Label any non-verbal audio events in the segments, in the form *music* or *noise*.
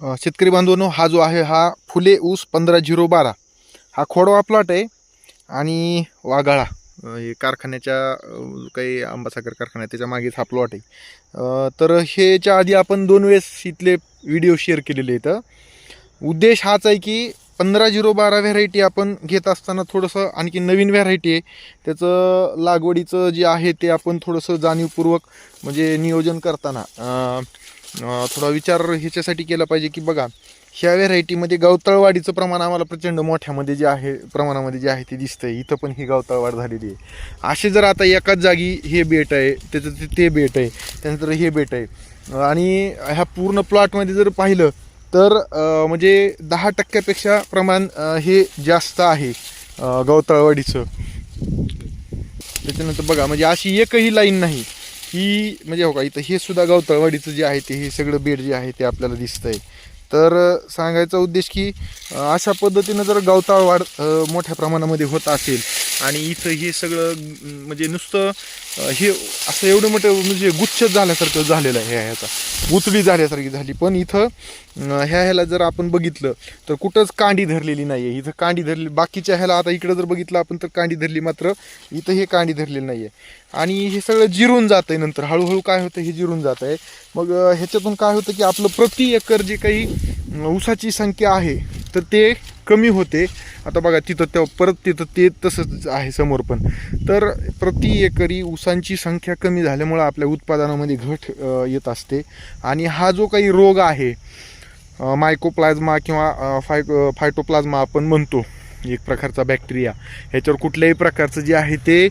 शेतकरी बांधवांनो हा जो आहे हा फुले ऊस पंधरा झिरो बारा. हा खोडवा प्लॉट आहे आणि वाघाळा हे कारखान्याच्या काही आंबासाखर कारखाना त्याच्या मागेच हा प्लॉट आहे. तर ह्याच्या आधी आपण दोन वेळेस इथले व्हिडिओ शेअर केलेले आहेत. उद्देश हाच आहे की पंधरा झिरो बारा व्हरायटी आपण घेत असताना थोडंसं आणखी नवीन व्हरायटी आहे. त्याचं लागवडीचं जे आहे ते आपण थोडंसं जाणीवपूर्वक म्हणजे नियोजन करताना थोडा विचार ह्याच्यासाठी केला पाहिजे की बघा ह्या व्हेरायटीमध्ये गवतळवाढीचं प्रमाण आम्हाला प्रचंड मोठ्यामध्ये जे आहे प्रमाणामध्ये जे आहे ते आहे इथं पण ही गवतळवाढ झालेली आहे. असे जर आता एकाच जागी हे बेट आहे त्याचं ते- ते बेट आहे त्यानंतर हे बेट आहे. आणि ह्या पूर्ण प्लॉटमध्ये जर पाहिलं तर म्हणजे दहा टक्क्यापेक्षा प्रमाण हे जास्त आहे गवताळवाडीचं. गवतळवाढीचं त्याच्यानंतर बघा म्हणजे अशी एकही लाईन नाही. ही म्हणजे हो का इथं हे सुद्धा गवतळवाडीचं जे आहे ते हे सगळं बेड जे आहे ते आपल्याला दिसतंय. तर सांगायचा उद्देश की अशा पद्धतीनं जर गवताळ वाढ मोठ्या प्रमाणामध्ये होत असेल आणि इथं हे सगळं म्हणजे नुसतं हे असं एवढं मोठं म्हणजे गुच्छ झाल्यासारखं झालेलं आहे ह्या ह्याचा. गुतडी झाल्यासारखी झाली. पण इथं ह्या ह्याला जर आपण बघितलं तर कुठंच कांडी धरलेली नाही आहे इथं कांडी धरली बाकीच्या ह्याला आता इकडं जर बघितलं आपण तर कांडी धरली मात्र इथं हे कांडी धरलेली नाही आहे आणि हे सगळं जिरून जात आहे नंतर. हळूहळू काय होतं हे जिरून जात आहे मग ह्याच्यातून काय होतं की आपलं प्रति एकर जे काही ऊसाची संख्या आहे तर ते कमी होते. आता बघा तिथं त्या परत तिथं ते तसंच आहे समोर पण. तर प्रति एकरी ऊसांची संख्या कमी झाल्यामुळं आपल्या उत्पादनामध्ये घट येत असते. आणि हा जो काही रोग आहे अ, मायकोप्लाझ्मा किंवा फाय फायटोप्लाझ्मा आपण म्हणतो एक प्रकारचा बॅक्टेरिया ह्याच्यावर कुठल्याही प्रकारचं जे आहे ते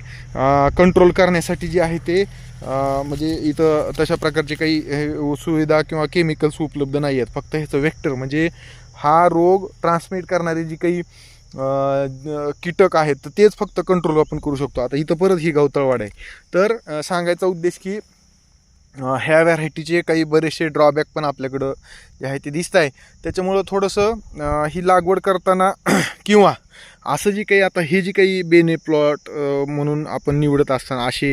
कंट्रोल करण्यासाठी जे आहे ते म्हणजे इथं तशा प्रकारचे काही हे, सुविधा किंवा केमिकल्स उपलब्ध नाही आहेत. फक्त ह्याचं वेक्टर म्हणजे हा रोग ट्रान्समिट करणारे जी काही कीटक आहेत तर तेच फक्त कंट्रोल आपण करू शकतो. आता इथं परत ही गवतळवाड आहे. तर सांगायचा उद्देश की ह्या व्हरायटीचे काही बरेचसे ड्रॉबॅक पण आपल्याकडं जे आहे ते दिसत आहे त्याच्यामुळं थोडंसं ही लागवड करताना *clears throat* किंवा असं जी काही आता हे जी काही बेने प्लॉट म्हणून आपण निवडत असताना असे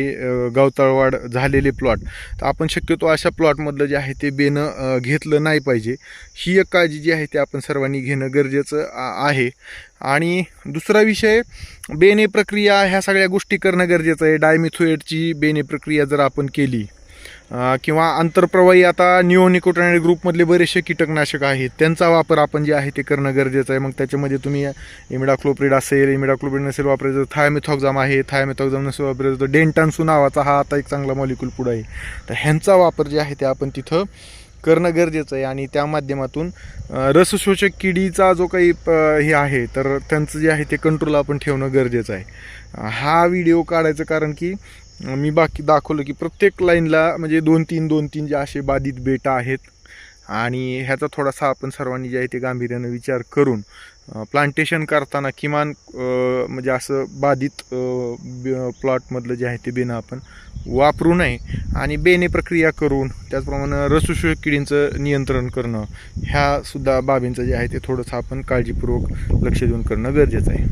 गवताळवाढ झालेले प्लॉट तर आपण शक्यतो अशा प्लॉटमधलं जे आहे ते बेनं घेतलं नाही पाहिजे. ही एक काळजी जी आहे ते आपण सर्वांनी घेणं गरजेचं आहे. आणि दुसरा विषय बेने प्रक्रिया ह्या सगळ्या गोष्टी करणं गरजेचं आहे. डायमिथोएटची बेने प्रक्रिया जर आपण केली किंवा आंतरप्रवाही आता निओनिकोटॅनिक ग्रुपमधले बरेचसे कीटकनाशक आहेत. त्यांचा वापर आपण जे आहे ते करणं गरजेचं आहे. मग त्याच्यामध्ये तुम्ही इमिडाक्लोप्रिड असेल इमिडाक्लोप्रिड नसेल वापरायचं थायमेथॉक्झाम आहे. थायमेथॉक्झाम नसेल वापरायचं तर डेंटान्सू नावाचा हा आता एक चांगला मॉलिक्यूल पुढं आहे. तर ह्यांचा वापर जे आहे ते आपण तिथं करणं गरजेचं आहे आणि त्या माध्यमातून रसशोषक किडीचा जो काही प- हे आहे तर त्यांचं जे आहे ते कंट्रोल आपण ठेवणं गरजेचं आहे. हा व्हिडिओ काढायचं कारण की मी बाकी दाखवलं की प्रत्येक लाईनला म्हणजे दोन तीन दोन तीन जे असे बाधित बेटा आहेत आणि ह्याचा थोडासा आपण सर्वांनी जे आहे ते गांभीर्यानं विचार करून प्लांटेशन करताना किमान म्हणजे असं बाधित प्लॉटमधलं जे आहे ते बेनं आपण वापरू नये. आणि बेने प्रक्रिया करून त्याचप्रमाणे रसुशोषक किडींचं नियंत्रण करणं ह्यासुद्धा बाबींचं जे आहे ते थोडंसं आपण काळजीपूर्वक लक्ष देऊन करणं गरजेचं आहे.